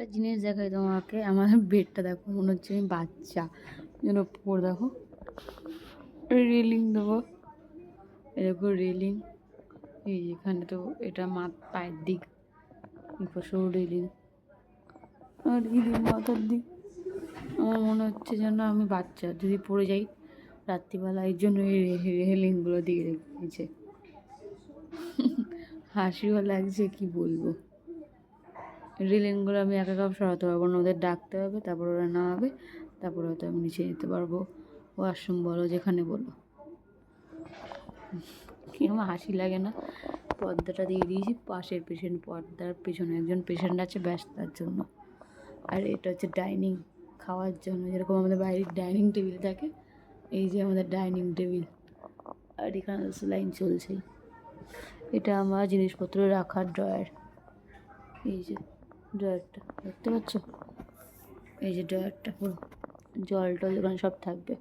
একটা জিনিস দেখাই তোমাকে, আমার বেডটা দেখো, মনে হচ্ছে আমি বাচ্চা। যেন উপর দেখো। রেলিং দেবো। এরকম রেলিং এই এখানে তো এটা মা পায়ের দিক। পাশেও রেলিং আর এদিক মাথার দিক। আমার মনে হচ্ছে যেন আমি বাচ্চা। যদি পড়ে যাই, রাত্রিবেলা এই জন্য এই রেলিংগুলো দিয়ে রেখেছে। হাসিও লাগছে, কি বলব। রেলিংগুলো আমি একা একা সরাতে পারব না, ওদের ডাকতে হবে, তারপর ওরা নামাবে, তারপর হয়তো আমি নিচে যেতে পারব। ওয়াশরুম বলো, যেখানে বলো। কি হাসি লাগে না? পর্দাটা দিয়ে দিয়েছি, পাশের পেশেন্ট, পর্দার পেছনে একজন পেশেন্ট আছে ব্যস্ত তার জন্য। আর এটা হচ্ছে ডাইনিং, খাওয়ার জন্য, যেরকম আমাদের বাইরের ডাইনিং টেবিল থাকে, এই যে আমাদের ডাইনিং টেবিল। আর এখানে লাইন চলছে এটা আমার জিনিসপত্র রাখার ড্রয়ার। এই যে। ড্রয়ারটা দেখতে পাচ্ছ? এই যে ড্রয়ারটা পুরো জল টল ওখানে সব থাকবে।